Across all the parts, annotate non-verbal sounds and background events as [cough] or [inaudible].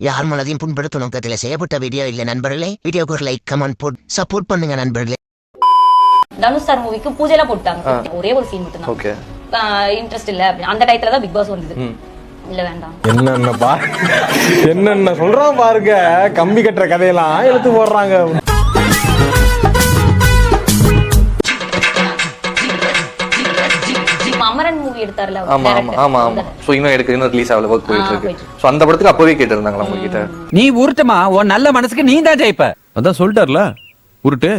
யார் மனதையும் புண்படுத்தும் நோக்கத்தில் செய்யப்பட்ட வீடியோ இல்ல நண்பர்களே. வீடியோக்கு லைக் கமெண்ட் போட் சப்போர்ட் பண்ணுங்க நண்பர்களே. தனுஷ் சார் மூவிக்கு பூஜைலாம் போட்டாங்க. ஒரே ஒரு சீன் மட்டும் ஓகே. இன்ட்ரெஸ்ட் இல்ல அந்த டயத்துல தான் பிக் பாஸ் வந்தது. இல்ல வேண்டாம். என்னென்ன பா என்னென்ன சொல்றான் பாருங்க. கம்பி கட்டுற கதையெல்லாம் எடுத்து போடுறாங்க. அமரன் மூவி எடுத்தார்ல ஆமா ஆமா. ஆமா. ஆமா சோ இன்னும் எடுக்க இன்னும் ரிலீஸ் ஆகல ஒர்க் போயிட்டு இருக்கு. சோ அந்த படத்துக்கு அப்பவே கேட்டிருந்தாங்களா உங்ககிட்ட? நீ உருட்டுமா? உன் நல்ல மனசுக்கு நீ தான் ஜெயிப்ப. அதான் சொல்லிட்டார்ல. உருட்டு.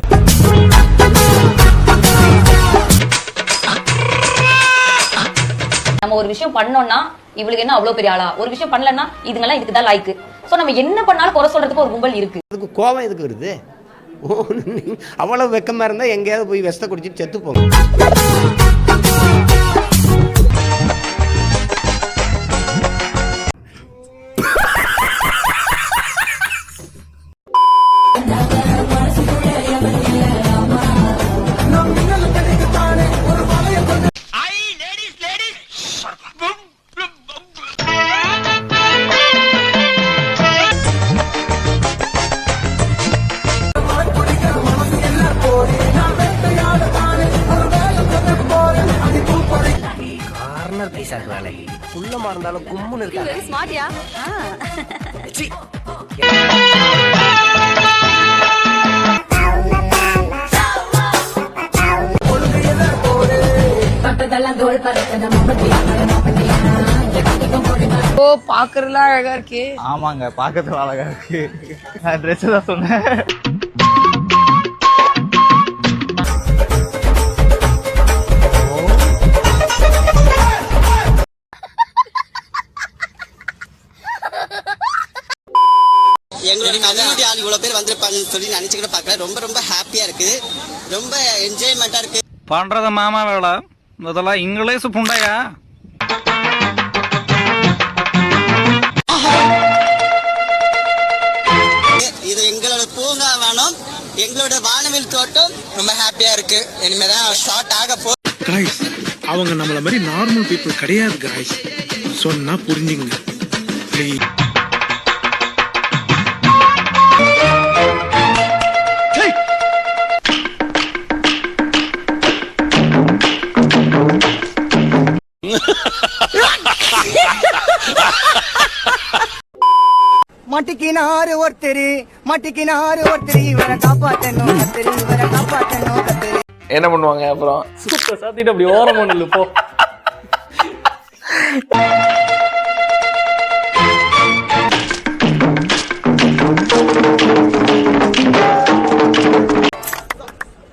நம்ம ஒரு விஷயம் பண்ணோம்னா இவளுக்கு என்ன அவ்வளவு பெரிய ஆளா? ஒரு விஷயம் பண்ணலன்னா இதுங்கெல்லாம் இதுக்கு தான் லைக் சோ நம்ம என்ன பண்ணாலும் குறை சொல்றதுக்கு ஒரு கும்பல் இருக்கு. அதுக்கு கோவம் எதுக்கு வருது? அவ்வளவு வெக்கமா இருந்தா எங்கேயாவது போய் விஷத்தை குடிச்சிட்டு செத்து போங்க. கார்னர் பைசா வேலை குள்ளமா இருந்தாலும் கும்முன்னு இருக்காங்க ஓ பாக்குறதுலாம் அழகா இருக்கே. ஆமாங்க பாக்கத்துல அழகா இருக்கு. நான் ட்ரெஸ் தான் சொன்னேன். எங்களோட கம்யூனிட்டி ஆள் இவ்வளவு பேர் வந்திருப்பாங்கன்னு சொல்லி நினைச்சுக்கிட்டு பார்க்கல. ரொம்ப ரொம்ப ஹாப்பியா இருக்கு. ரொம்ப என்ஜாய்மெண்டா இருக்கு. பண்றது மாமா வேலை. இதெல்லாம் இங்கிலீஷ் புண்டையா இது எங்களோட பூங்கா வேணும் எங்களோட வானவில் தோட்டம். ரொம்ப ஹாப்பியா இருக்கு. இனிமேதான் ஸ்டார்ட் ஆக போ காய்ஸ் அவங்க நம்மள மாதிரி நார்மல் பீப்புள் கிடையாது காய்ஸ் சொன்னா புரிஞ்சுங்க ப்ளீஸ் மட்டிக்கினாரு ஒருத்தரு மட்டிக்கினாரு ஒருத்தரு. இவரை காப்பாத்தணும் கத்தரு இவரை காப்பாத்தணும் கத்தரு என்ன பண்ணுவாங்க அப்புறம்? சாத்திட்டு அப்படி ஓரமா நில்லு போ.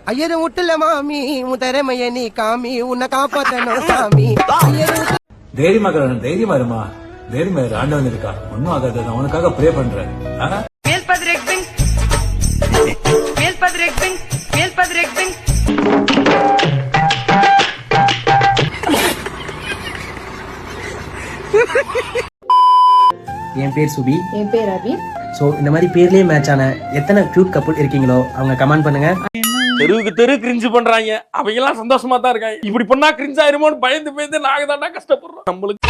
ஐயரு விட்டுல மாமி உன் திறமைய நீ காமி உன்னை காப்பாத்தணும் சாமி. ஐயரு தைரியமா தைரியமா இருமா? இரு ஆண்டவன் இருக்கா ஒன்னும் ஆகாது நான் உனக்காக ப்ரே பண்றேன் என் பேர் சுபி. என் பேர் அபி சோ இந்த மாதிரி பேர்லயே மேட்ச் ஆன எத்தனை கியூட் கப்புள் இருக்கீங்களோ அவங்க கமெண்ட் பண்ணுங்க. தெருவுக்கு தெரு கிரிஞ்சு பண்றாங்க. அவங்க எல்லாம் சந்தோஷமா தான் இருக்காங்க. இப்படி பண்ணா கிரிஞ்சு ஆயிருமோன்னு பயந்து பயந்து நாங்க தாண்டா கஷ்டப்படுறோம். நம்மளுக்கு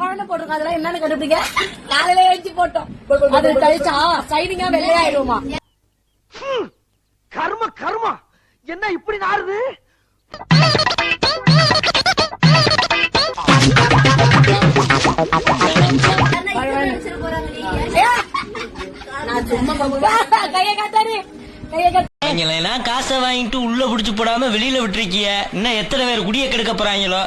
குழந்தை போட்டிருக்கோம். அதெல்லாம் என்னன்னு கண்டுபிடிக்க காலையில எழுச்சி போட்டோம். அது கழிச்சா சைனிங்கா வெள்ளையாயிடுமா என்ன இப்படி எல்லாம் காசை வாங்கிட்டு உள்ள புடிச்சு போடாம வெளியில விட்டுருக்கிய இன்னும் எத்தனை பேர் குடிய கெடுக்க போறாங்களோ?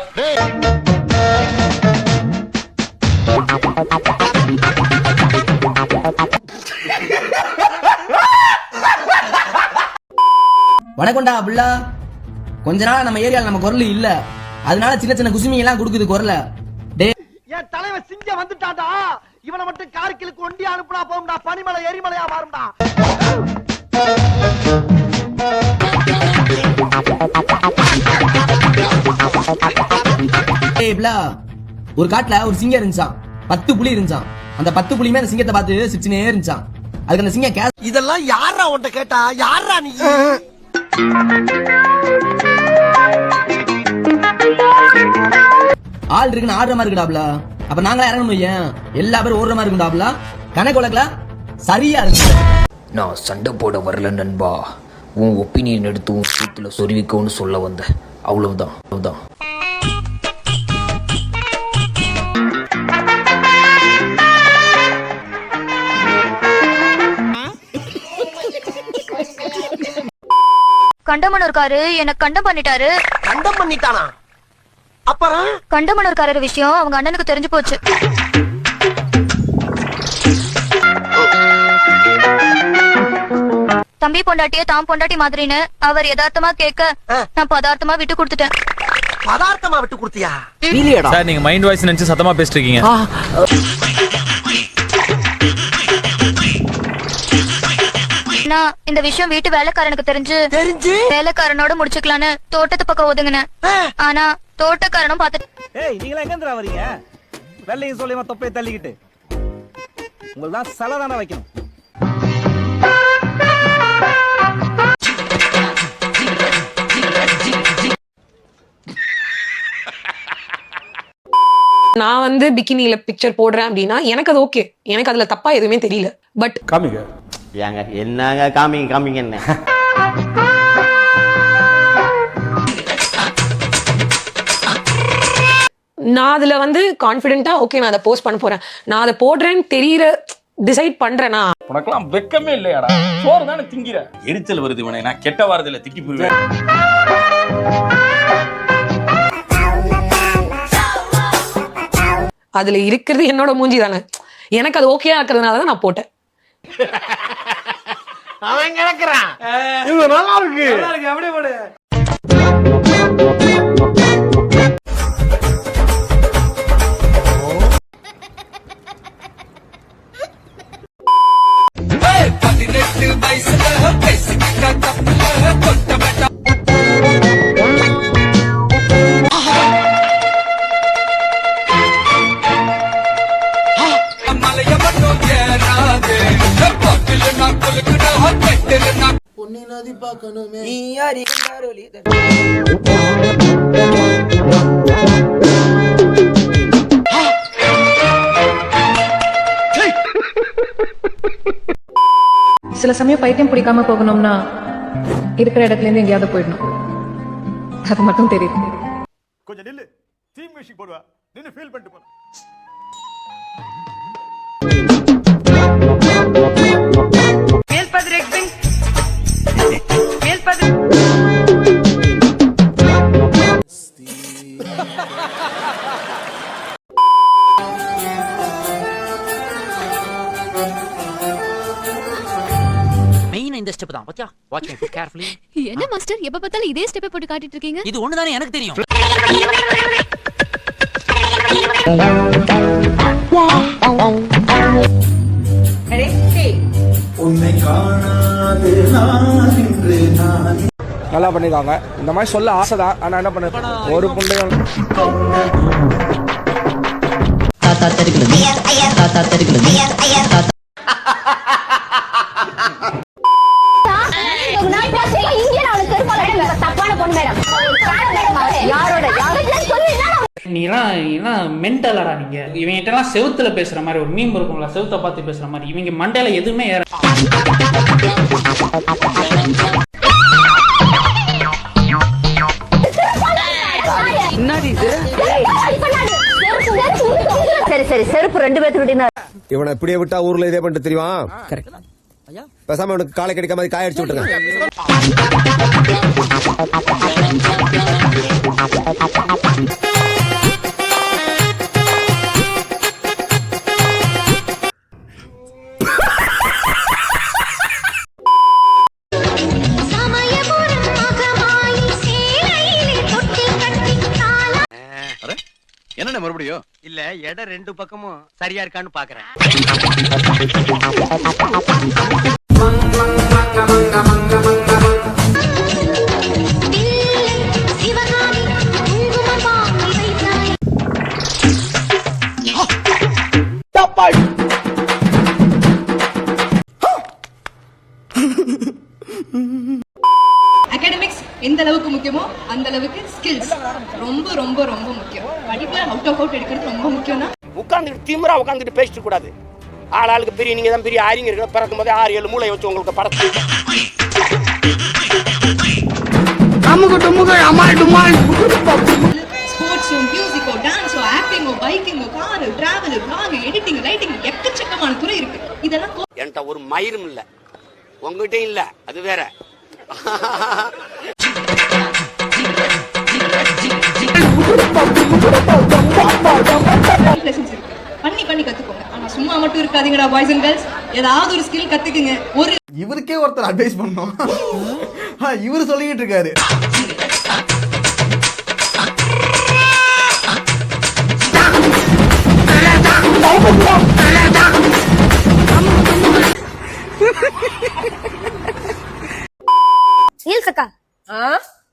வணக்கம்டா புள்ளா கொஞ்ச நாளா நம்ம ஏரியால நம்ம குரல் இல்ல. அதனால சின்ன சின்ன குசுமி எல்லாம் கொடுக்குது குரல. என் தலைவன் சிங்க வந்துட்டாடா இவனை மட்டும் கார்கிலுக்கு ஒண்டி அனுப்புனா போகும்டா. பனிமலை எரிமலையா மாறும்டா. ஒரு காட்டுல ஒரு சிங்கம் இருந்துச்சான் பத்து புலி இருந்துச்சான் அந்த பத்து புலியுமே அந்த சிங்கத்தை பார்த்து சிரிச்சுனே இருந்துச்சான் அதுக்கு அந்த சிங்கம் இதெல்லாம் யாரா உன்ட்ட கேட்டா? யாரா நீ? ஆள் இருக்குன்னு ஆடுற மாதிரி இருக்குடாப்ல அப்ப நாங்களா இறங்கணும் ஏன் எல்லா பேரும் ஓடுற மாதிரி இருக்குடாப்ல கணக்கு வழக்குல சரியா இருக்கு. நான் சண்டை போட வரல நண்பா. உன் ஒப்பீனியன் எடுத்து உன் சீத்துல சொருவிக்கோன்னு சொல்ல வந்த அவ்வளவுதான். அவ்வளவுதான். கண்டமனூர்காரு எனக்கு கண்டம் பண்ணிட்டாரு. கண்டம் பண்ணிட்டானா? அப்புறம்? கண்டமனூர்காரர் விஷயம் அவங்க அண்ணனுக்கு தெரிஞ்சு போச்சு. தம்பி பொண்டாட்டிய தாம் பொண்டாட்டி மாதிரின்னு அவர் யதார்த்தமா கேட்க நான் பதார்த்தமா விட்டு கொடுத்துட்டேன். பதார்த்தமா விட்டு கொடுத்தியா? சார் நீங்க மைண்ட் வாய்ஸ் நினைச்சு சத்தமா பேசிட்டு இருக்கீங்க. நான் இந்த விஷயம் வீட்டு வேலைக்காரனுக்கு தெரிஞ்சு தெரிஞ்சு? வேலைக்காரனோட முடிச்சுக்கலான்னு தோட்டத்து பக்கம் ஒதுங்கினேன். ஆனா தோட்டக்காரனும் பார்த்துட்டு ஏய் நீங்களா எங்க வரீங்க வெள்ளையும் சொல்லியமா தொப்பையை தள்ளிக்கிட்டு? உங்களுக்கு தான் சலை தானே வைக்கணும். நான் வந்து பிகினில பிக்சர் போடுறேன் அப்படின்னா எனக்கு அது ஓகே எனக்கு அதுல தப்பா எதுவுமே தெரியல. பட் காமிங்க. ஏங்க என்னங்க காமிங்க காமிங்க என்ன? நான் அதுல வந்து கான்பிடென்ட்டா ஓகே நான் அதை போஸ்ட் பண்ண போறேன். நான் அதை போடுறேன்னு தெரியற டிசைட் பண்றேனா? உனக்கெல்லாம் வெக்கமே இல்லையாடா? சோறு தானே திங்கிற? எரிச்சல் வருது இவனை. நான் கெட்ட வாரத்துல திக்கி போயிருவேன் அதுல இருக்கிறது என்னோட மூஞ்சி தானே. எனக்கு அது ஓகேயா இருக்கிறதுனால தான் நான் போட்டேன். அவன் கிடக்குறான். இது நல்லா இருக்கு அப்படியே போடு. சில சமயம் பைத்தியம் பிடிக்காம போகணும்னா இருக்கிற இடத்துல இருந்து எங்கேயாவது போயிடணும். அது மட்டும் தெரியுது. கொஞ்சம் நில்லு. தீம் மியூசிக் போடுவா. நின்னு ஃபீல் பண்ணிட்டு போற இந்த ஸ்டெப் தான். பாத்தியா? வாட்ச் மை கேர்ஃபுல்லி என்ன மாஸ்டர் எப்ப பார்த்தாலும் இதே ஸ்டெப்பை போட்டு காட்டிட்டு இருக்கீங்க? இது ஒண்ணு தானே எனக்கு தெரியும். நல்லா பண்ணிருக்காங்க இந்த மாதிரி சொல்ல ஆசைதான். ஆனா என்ன பண்ண ஒரு புண்டையும் தாத்தா தெரிகிறது தாத்தா தெரிகிறது நீலாம் எல்லாம் மென்டலடா நீங்க. இவங்கிட்ட எல்லாம் செவுத்துல பேசுற மாதிரி ஒரு மீம் இருக்கும்ல செவுத்த பார்த்து பேசுற மாதிரி. இவங்க மண்டையில எதுவுமே ஏற சரி சரி செருப்பு ரெண்டு பேர்த்து இவனை இப்படியே விட்டா ஊர்ல இதே பண்ணிட்டு தெரியுமா? பேசாம அவனுக்கு காலை கிடைக்காம காய அடிச்சு விட்டுருங்க மறுபடியும்? இல்ல இடம் ரெண்டு பக்கமும் சரியா இருக்கான்னு பாக்குறேன். அகாடமிக்ஸ் எந்த முக்கியமோ அந்த அளவுக்கு ஸ்கில்ஸ் ரொம்ப ரொம்ப ரொம்ப முக்கியம். படிப்பு அவுட் ஆஃப் அவுட் எடுக்கிறது ரொம்ப முக்கியம்னா உட்காந்துட்டு திமுறா உட்காந்துட்டு பேசிட்டு கூடாது. ஆள் ஆளுக்கு பெரிய நீங்க தான் பெரிய அறிஞர்கள் பிறக்கும் போதே ஆறு ஏழு மூளை வச்சு உங்களுக்கு படத்து ஸ்போர்ட்ஸோ மியூசிக்கோ டான்ஸோ ஆக்டிங்கோ பைக்கிங்கோ car travel vlog editing writing எக்கச்சக்கமான துறை இருக்கு. இதெல்லாம் என்கிட்ட ஒரு மயிரும் இல்ல. உங்ககிட்டயும் இல்ல. அது வேற. [laughs] பண்ணி பண்ணி கத்துக்கோங்க. ஆனா சும்மா மட்டும் இருக்காதீங்கடா பாய்ஸ் அண்ட் கேர்ள்ஸ் ஏதாவது ஒரு ஸ்கில் கத்துக்குங்க. ஒரு இவருக்கே ஒருத்தர் அட்வைஸ் பண்ணோம் இவரு சொல்லிக்கிட்டு இருக்காரு. அக்கா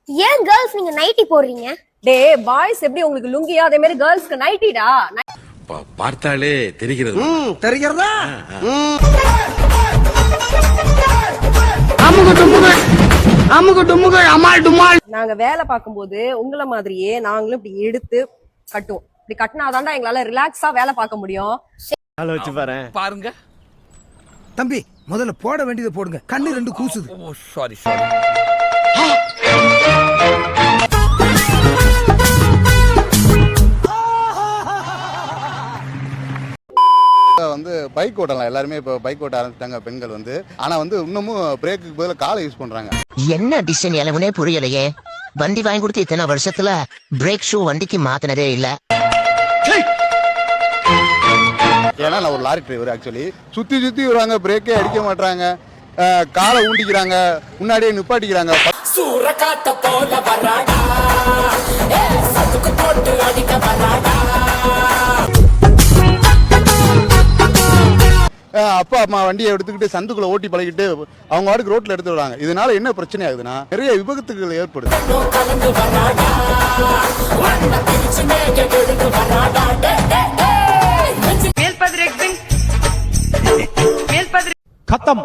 ஏன் கேர்ள்ஸ் நீங்க நைட்டி போடுறீங்க? டே பாய்ஸ் எப்படி உங்களுக்கு லுங்கியா? அதே மாதிரி கேர்ள்ஸ்க்கு நைட்டிடா பார்த்தாலே தெரிகிறது. தெரிகிறதா? நாங்க வேலை பார்க்கும்போது உங்களை மாதிரியே நாங்களும் இப்படி எடுத்து கட்டுவோம். இப்படி கட்டினாதான்டா எங்களால ரிலாக்ஸா வேலை பார்க்க முடியும். ஆள வச்சு பாரு பாருங்க. தம்பி முதல்ல போட வேண்டியதை போடுங்க. கண்ணு ரெண்டு கூசுது. ஓ சாரி சாரி வந்து பைக் ஓட்டலாம். எல்லாருமே இப்போ பைக் ஓட்ட ஆரம்பிச்சிட்டாங்க பெண்கள் வந்து. ஆனா வந்து இன்னமும் பிரேக்குக்கு பதிலா காலை யூஸ் பண்றாங்க. என்ன டிசைன் எலவனே புரியலையே? வண்டி வாங்கி கொடுத்து இத்தனை வருஷத்துல பிரேக் ஷூ வண்டிக்கு மாத்தினதே இல்ல. ஏன்னா நான் ஒரு லாரி டிரைவர் ஆக்சுவலி சுத்தி சுத்தி வருவாங்க பிரேக்கே அடிக்க மாட்டாங்க காலை ஊண்டிக்கிறாங்க முன்னாடியே நிப்பாட்டிக்கிறாங்க. அஹ் தப்பா அம்மா வண்டியை எடுத்துக்கிட்டு சந்துக்குள்ள ஓட்டி பழகிட்டு அவங்க வாடுக்கு ரோட்ல எடுத்து வராங்க இதனால என்ன பிரச்சனை ஆகுதுன்னா நிறைய விபத்துகள் ஏற்படுது. கத்தம்.